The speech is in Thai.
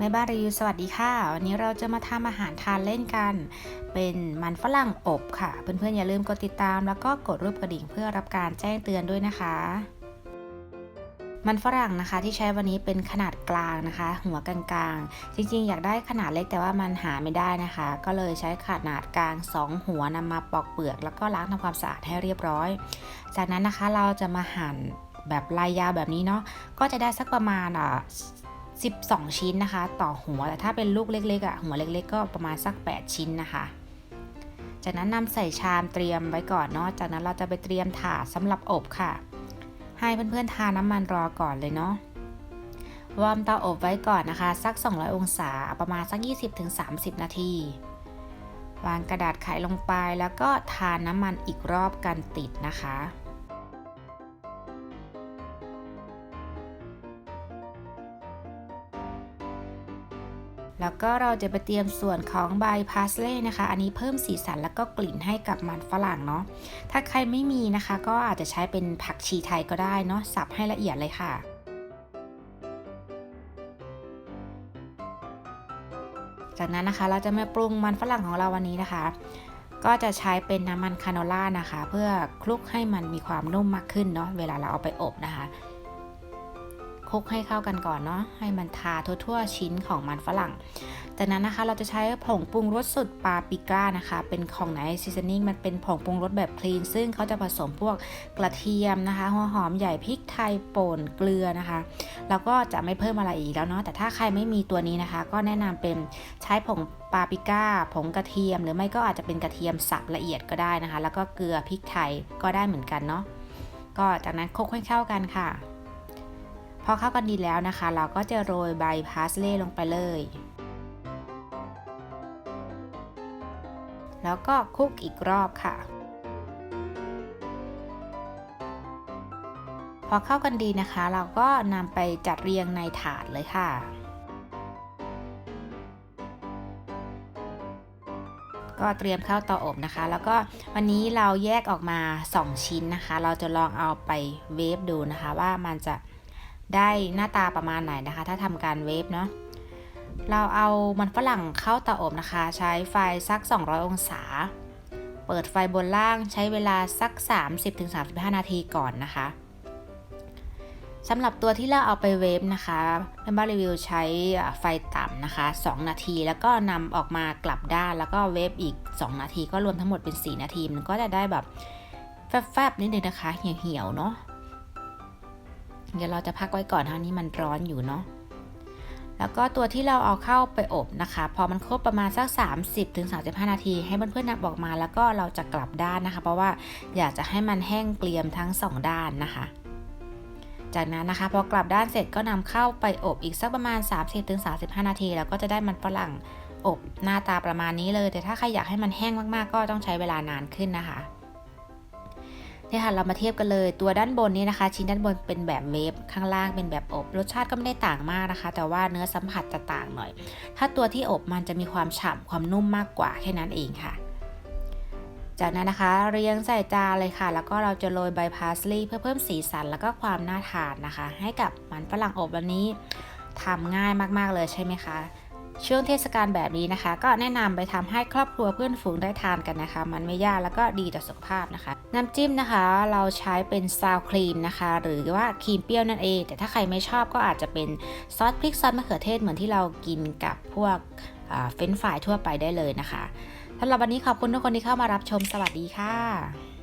แม่บ้านรีวิวสวัสดีค่ะ วันนี้เราจะมาทำอาหารทานเล่นกัน เป็นมันฝรั่งอบค่ะ เพื่อนๆอย่าลืมกดติดตาม แล้วก็กดรูปกระดิ่งเพื่อรับการแจ้งเตือนด้วยนะคะ มันฝรั่งนะคะที่ใช้วันนี้เป็นขนาดกลางนะคะ หัวกลางๆ จริงๆ อยากได้ขนาดเล็กแต่ว่ามันหาไม่ได้นะคะ ก็เลยใช้ขนาดกลาง 2 หัวนำมาปอกเปลือก แล้วก็ล้างทำความสะอาดให้เรียบร้อย จากนั้นนะคะเราจะมาหั่นแบบลายยาวแบบนี้เนาะก็จะได้สักประมาณอะ 12 ชิ้นนะคะ ต่อหัว แต่ถ้าเป็นลูกเล็กๆอะหัวเล็ก ๆ ก็ประมาณสัก 8 ชิ้นนะคะ จากนั้นนำใส่ชามเตรียมไว้ก่อนเนาะ จากนั้นเราจะไปเตรียมถาดสำหรับอบค่ะ ให้เพื่อนๆทาน้ำมันรอก่อนเลยเนาะ วอร์มเตาอบไว้ก่อนนะคะ สัก 200 องศา ประมาณสัก 20-30 นาที วางกระดาษไขลงไปแล้วก็ทาน้ำมันอีกรอบกันติดนะคะ แล้วก็เราจะไปเตรียมส่วนของใบพาสเล่นะคะ อันนี้เพิ่มสีสันแล้วก็กลิ่นให้กับมันฝรั่งเนาะ ถ้าใครไม่มีนะคะ ก็อาจจะใช้เป็นผักชีไทยก็ได้เนาะ สับให้ละเอียดเลยค่ะจากนั้นนะคะเราจะมาปรุงมันฝรั่งของเราวันนี้นะคะ ก็จะใช้เป็นน้ำมันคาโนล่านะคะ เพื่อคลุกให้มันมีความนุ่มมากขึ้นเนาะเวลาเราเอาไปอบนะคะ คลุกให้เข้ากันก่อนเนาะให้มันทาทั่วๆชิ้นของมันฝรั่งจากนั้นนะคะเราจะใช้ผงปรุงรสสุดปาปิก้านะคะ เป็นของไหนซีซันนิ่งมันเป็นผงปรุงรสแบบคลีน ซึ่งเขาจะผสมพวกกระเทียมนะคะหัวหอมใหญ่พริกไทยป่นเกลือนะคะ แล้วก็จะไม่เพิ่มอะไรอีกแล้วเนาะแต่ถ้าใครไม่มีตัวนี้นะคะ ก็แนะนำเป็นใช้ผงปาปิก้า ผงกระเทียม หรือไม่ก็อาจจะเป็นกระเทียมสับละเอียดก็ได้นะคะ แล้วก็เกลือพริกไทยก็ได้เหมือนกันเนาะก็จากนั้นคลุกให้เข้ากันค่ะ อเข้ากันดีแล้วนะคะ เราก็จะโรยใบพาสเล่ลงไปเลย แล้วก็คลุกอีกรอบค่ะ พอเข้ากันดีนะคะ เราก็นำไปจัดเรียงในถาดเลยค่ะก็เตรียมเข้าเตาอบนะคะ แล้วก็วันนี้เราแยกออกมา 2 ชิ้นนะคะ เราจะลองเอาไปเวฟดูนะคะ ว่ามันจะ ได้หน้าตาประมาณไหนนะคะ ถ้าทำการเวฟเนาะเราเอามันฝรั่งเข้าเตาอบนะคะ ใช้ไฟสัก 200 องศา เปิดไฟบนล่างใช้เวลาสัก 30-35 นาทีก่อนนะคะสำหรับตัวที่เราเอาไปเวฟนะคะแม่บ้านรีวิวใช้ไฟต่ำนะคะ 2 นาที แล้วก็นำออกมากลับด้านแล้วก็เวฟอีก 2 นาที ก็รวมทั้งหมดเป็น 4 นาที มันก็จะได้แบบแฟบๆนิดนึงนะคะ เหี่ยวๆเนาะ เดี๋ยวเราจะพักไว้ก่อนท่านี้มันร้อนอยู่เนาะแล้วก็ตัวที่เราเอาเข้าไปอบนะคะ พอมันครบประมาณสัก 30-35 นาที ให้เพื่อนๆนำออกมา แล้วก็เราจะกลับด้านนะคะ เพราะว่าอยากจะให้มันแห้งเกรียมทั้ง 2 ด้านนะคะ จากนั้นนะคะ พอกลับด้านเสร็จก็นำเข้าไปอบอีกสักประมาณ 30-35 นาที แล้วก็จะได้มันฝรั่งอบหน้าตาประมาณนี้เลย แต่ถ้าใครอยากให้มันแห้งมากๆ ก็ต้องใช้เวลานานขึ้นนะคะ เนี่ยค่ะเรามาเทียบกันเลยตัวด้านบนนี้นะคะ ชิ้นด้านบนเป็นแบบเวฟข้างล่างเป็นแบบอบ รสชาติก็ไม่ได้ต่างมากนะคะ แต่ว่าเนื้อสัมผัสจะต่างหน่อย ถ้าตัวที่อบมันจะมีความฉ่ำความนุ่มมากกว่าแค่นั้นเองค่ะ จากนั้นนะคะเรียงใส่จานเลยค่ะ แล้วก็เราจะโรยใบพาสลีย์เพื่อเพิ่มสีสันแล้วก็ความน่าทานนะคะ ให้กับมันฝรั่งอบแบบนี้ทำง่ายมากๆเลยใช่ไหมคะ ช่วงเทศกาลแบบนี้นะคะ ก็แนะนำไปทำให้ครอบครัวเพื่อนฝูงได้ทานกันนะคะ มันไม่ยากแล้วก็ดีต่อสุขภาพนะคะ น้ำจิ้มนะคะ เราใช้เป็นซาวครีมนะคะ หรือว่าครีมเปรี้ยวนั่นเอง แต่ถ้าใครไม่ชอบก็อาจจะเป็นซอสพริกซอสมะเขือเทศเหมือนที่เรากินกับพวกเฟรนฟรายทั่วไปได้เลยนะคะสำหรับวันนี้ขอบคุณทุกคนที่เข้ามารับชมสวัสดีค่ะ